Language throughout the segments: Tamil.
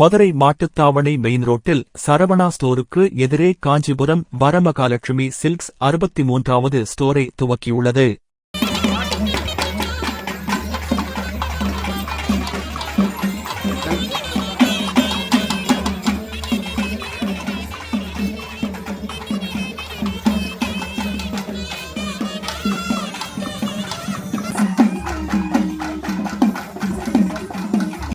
மதுரை மாட்டுத்தாவணை மெயின் ரோட்டில் சரவணா ஸ்டோருக்கு எதிரே காஞ்சிபுரம் வரமகாலட்சுமி சில்க்ஸ் அறுபத்தி மூன்றாவது ஸ்டோரை துவக்கியுள்ளது.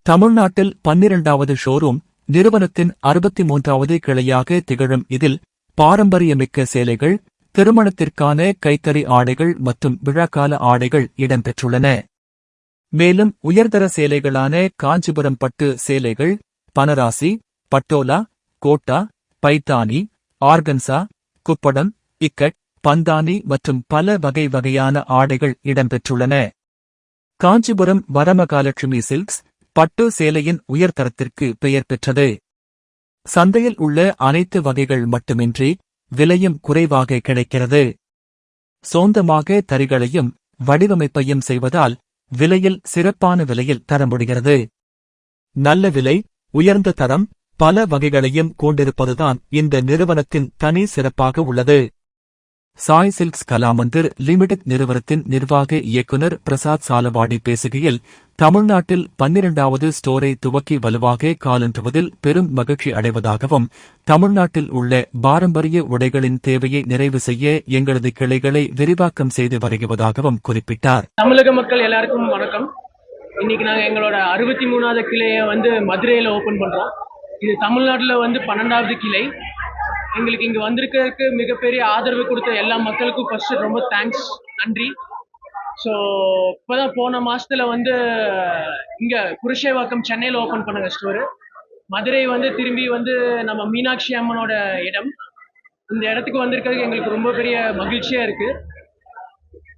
தமிழ்நாட்டில் பன்னிரண்டாவது ஷோரூம் நிறுவனத்தின் அறுபத்தி மூன்றாவது கிளையாக திகழும் இதில் பாரம்பரியமிக்க சேலைகள் திருமணத்திற்கான கைத்தறி ஆடைகள் மற்றும் விழாக்கால ஆடைகள் இடம்பெற்றுள்ளன. மேலும் உயர்தர சேலைகளான காஞ்சிபுரம் பட்டு சேலைகள் பனராசி பட்டோலா கோட்டா பைத்தானி ஆர்கன்சா குப்படம் இக்கட் பந்தானி மற்றும் பல வகை வகையான ஆடைகள் இடம்பெற்றுள்ளன. காஞ்சிபுரம் வரமகாலட்சுமி சில்க்ஸ் பட்டு சேலையின் உயர்தரத்திற்கு பெயர் பெற்றது. சந்தையில் உள்ள அனைத்து வகைகள் மட்டுமின்றி விலையும் குறைவாக கிடைக்கிறது. சொந்தமாக தறிகளையும் வடிவமைப்பையும் செய்வதால் விலையில் சிறப்பான விலையில் தர முடிகிறது. நல்ல விலை உயர்ந்த தரம் பல வகைகளையும் கொண்டிருப்பதுதான் இந்த நிறுவனத்தின் தனி சிறப்பாக உள்ளது. சாய் சில்க்ஸ் கலாமந்திர் லிமிடெட் நிறுவனத்தின் நிர்வாக இயக்குனர் பிரசாத் சாலவாடி பேசுகையில் தமிழ்நாட்டில் பன்னிரண்டாவது ஸ்டோரை துவக்கி வலுவாக காலன்றுவதில் பெரும் மகிழ்ச்சி அடைவதாகவும் தமிழ்நாட்டில் உள்ள பாரம்பரிய உடைகளின் தேவையை நிறைவு செய்ய எங்களது கிளைகளை விரிவாக்கம் செய்து வருகிறதாகவும் குறிப்பிட்டார். தமிழக மக்கள் எல்லாருக்கும் வணக்கம். இன்னைக்கு நாங்கள் எங்களோட அறுபத்தி மூணாவது கிளையை வந்து மதுரையில் ஓப்பன் பண்ணுறோம் இது தமிழ்நாட்டில் வந்து பன்னெண்டாவது கிளை. எங்களுக்கு இங்கே வந்திருக்கிறதுக்கு மிகப்பெரிய ஆதரவு கொடுத்த எல்லா மக்களுக்கும் ஃபர்ஸ்ட் ரொம்ப தேங்க்ஸ் நன்றி. ஸோ இப்போதான் போன மாசத்துல வந்து இங்கே குருஷேவாக்கம் சென்னையில் ஓப்பன் பண்ணுங்க ஸ்டோரு மதுரை வந்து திரும்பி வந்து நம்ம மீனாட்சி அம்மனோட இடம். இந்த இடத்துக்கு வந்திருக்கிறது எங்களுக்கு ரொம்ப பெரிய மகிழ்ச்சியாக இருக்குது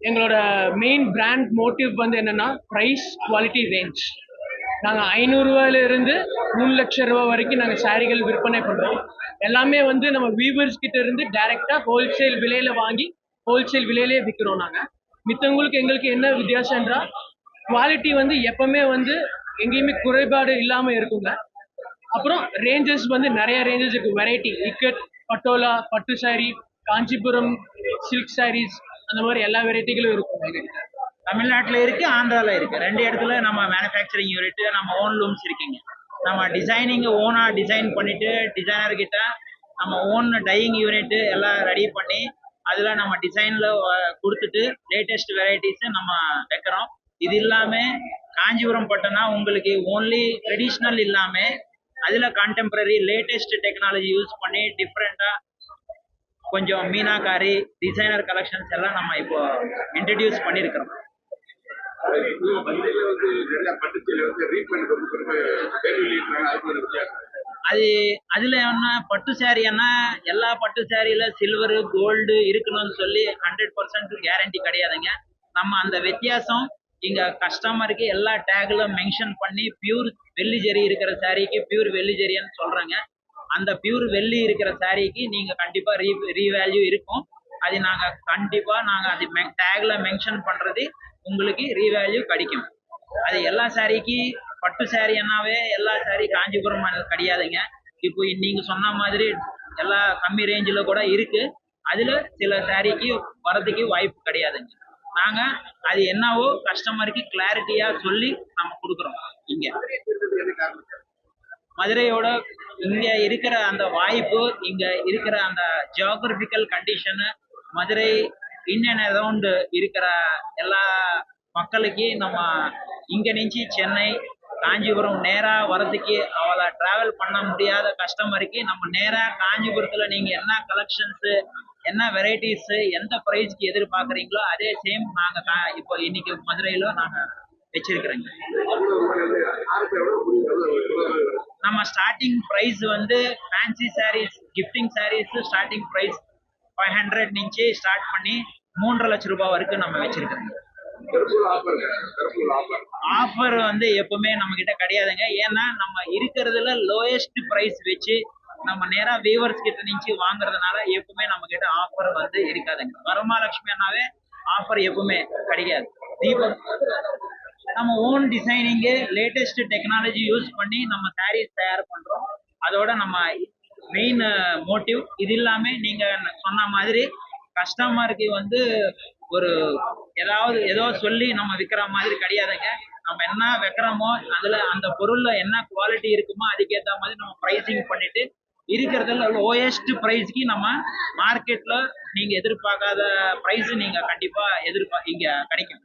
எங்களோட மெயின் பிராண்ட் மோட்டிவ் வந்து என்னன்னா ப்ரைஸ் குவாலிட்டி ரேஞ்ச் நாங்கள் ஐநூறுரூவாயிலிருந்து மூணு லட்சம் ரூபா வரைக்கும் நாங்கள் சாரிகள் விற்பனை பண்ணுறோம் எல்லாமே வந்து நம்ம வீவர்ஸ் கிட்ட இருந்து டைரெக்டாக ஹோல்சேல் விலையில் வாங்கி ஹோல்சேல் விலையிலே விற்கிறோம் நாங்கள் மித்தவங்களுக்கு எங்களுக்கு என்ன வித்தியாசம்ன்றா குவாலிட்டி வந்து எப்பவுமே வந்து எங்கேயுமே குறைபாடு இல்லாமல் இருக்குங்க. அப்புறம் ரேஞ்சஸ் வந்து நிறைய ரேஞ்சஸ் இருக்கு. வெரைட்டி இக்கட் பட்டோலா பட்டு சாரி காஞ்சிபுரம் சில்க் சாரீஸ் அந்த மாதிரி எல்லா வெரைட்டிகளும் இருக்கும். எங்ககிட்ட தமிழ்நாட்டில் இருக்கு ஆந்திராவில் இருக்கு. ரெண்டு இடத்துல நம்ம மேனுஃபேக்சரிங் யூனிட் நம்ம ஓன் லூம்ஸ் இருக்கீங்க. நம்ம டிசைனிங் ஓனாக டிசைன் பண்ணிட்டு டிசைனர் கிட்ட நம்ம ஓன் டையிங் யூனிட் எல்லாம் ரெடி பண்ணி அதில் நம்ம டிசைனில் கொடுத்துட்டு லேட்டஸ்ட் வெரைட்டிஸ் நம்ம வைக்கிறோம் இது இல்லாமல் காஞ்சிபுரம் பட்டுனா உங்களுக்கு ஓன்லி ட்ரெடிஷ்னல் இல்லாமல் அதில் கான்டெம்பரரி லேட்டஸ்ட் டெக்னாலஜி யூஸ் பண்ணி டிஃப்ரெண்ட்டாக கொஞ்சம் மீனாக்காரி டிசைனர் கலெக்ஷன்ஸ் எல்லாம் நம்ம இப்போ இன்ட்ரடியூஸ் பண்ணியிருக்கிறோம் பட்டுச்சேரி வந்து ரீப்ரிண்ட் வந்து திரும்ப பேர் வெளியிட்டாங்க ஒரு வித்தியாசம் அது அதுல என்ன பட்டு சேரீன்னா எல்லா பட்டு சாரியில சில்வர் கோல்டு இருக்கணும்னு சொல்லி ஹண்ட்ரட் பர்சன்ட் கேரண்டி கிடையாதுங்க. நம்ம அந்த வித்தியாசம் இங்க கஸ்டமருக்கு எல்லா டேக்ல மென்ஷன் பண்ணி பியூர் வெள்ளி ஜெரி இருக்கிற சாரிக்கு பியூர் வெள்ளி ஜெரின்னு சொல்றாங்க. அந்த பியூர் வெள்ளி இருக்கிற சாரிக்கு நீங்க கண்டிப்பா ரீ ரீவேல்யூ இருக்கும். அது நாங்க கண்டிப்பா நாங்க அது டேக்ல மென்ஷன் பண்றது உங்களுக்கு ரீவேல்யூ கிடைக்கும். அது எல்லா சாரிக்கு பட்டு சாரின்னாவே எல்லா சாரி காஞ்சிபுரம் கிடையாதுங்க. இப்போ நீங்க சொன்ன மாதிரி எல்லா கம்மி ரேஞ்சில் கூட இருக்கு. அதில் சில சாரிக்கு வரதுக்கு வாய்ப்பு கிடையாதுங்க. நாங்கள் அது என்னவோ கஸ்டமருக்கு கிளாரிட்டியாக சொல்லி நம்ம கொடுக்குறோம் இங்கே. மதுரையோட இங்கே இருக்கிற அந்த வாய்ப்பு இங்கே இருக்கிற அந்த ஜியோகிரபிக்கல் கண்டிஷனு மதுரை இன்னன் அண்ட் இருக்கிற எல்லா மக்களுக்கு நம்ம இங்கே நினச்சி சென்னை காஞ்சிபுரம் நேராக வரதுக்கு அவளை டிராவல் பண்ண முடியாத கஸ்டமருக்கு நம்ம நேராக காஞ்சிபுரத்தில் நீங்கள் என்ன கலெக்ஷன்ஸு என்ன வெரைட்டிஸு எந்த ப்ரைஸ்க்கு எதிர்பார்க்குறீங்களோ அதே சேம் நாங்கள் கா- இப்போ இன்னைக்கு மதுரையில் நாங்கள் வச்சிருக்கிறோங்க. நம்ம ஸ்டார்டிங் ப்ரைஸ் வந்து fancy sarees gifting sarees starting price five hundred நிஞ்சு start பண்ணி மூன்றரை லட்ச ரூபாய் வரைக்கும் நம்ம வச்சிருக்கிறோங்க. ஆஃபர் வந்து எப்பவுமே நம்ம கிட்ட கிடையாதுங்க. ஏன்னா நம்ம இருக்கிறதுல லோயஸ்ட் பிரைஸ் வச்சு நம்ம நேரா வீவர்ஸ் கிட்ட నుంచి வாங்குறதுனால எப்பவுமே நம்ம கிட்ட ஆஃபர் வந்து இருக்காதுங்க. வரமாலட்சுமினாவே ஆஃபர் எப்பவுமே கிடைக்காது. தீபம். நம்ம ஓன் டிசைனிங்கு லேட்டஸ்ட் டெக்னாலஜி யூஸ் பண்ணி நம்ம சாரீஸ் தயார் பண்றோம். அதோட நம்ம மெயின் மோட்டிவ் இது இல்லாமல் நீங்க சொன்ன மாதிரி கஸ்டமருக்கு வந்து ஒரு ஏதாவது ஏதோ சொல்லி நம்ம விற்கிற மாதிரி கிடையாதுங்க. நம்ம என்ன வைக்கிறோமோ அதுல அந்த பொருள்ல என்ன குவாலிட்டி இருக்குமோ அதுக்கேற்ற மாதிரி நம்ம ப்ரைஸிங் பண்ணிட்டு இருக்கிறதுல லோயஸ்ட் ப்ரைஸ்க்கு நம்ம மார்க்கெட்ல நீங்க எதிர்பார்க்காத ப்ரைஸ் நீங்க கண்டிப்பா எதிர்பா இங்க கிடைக்கும்.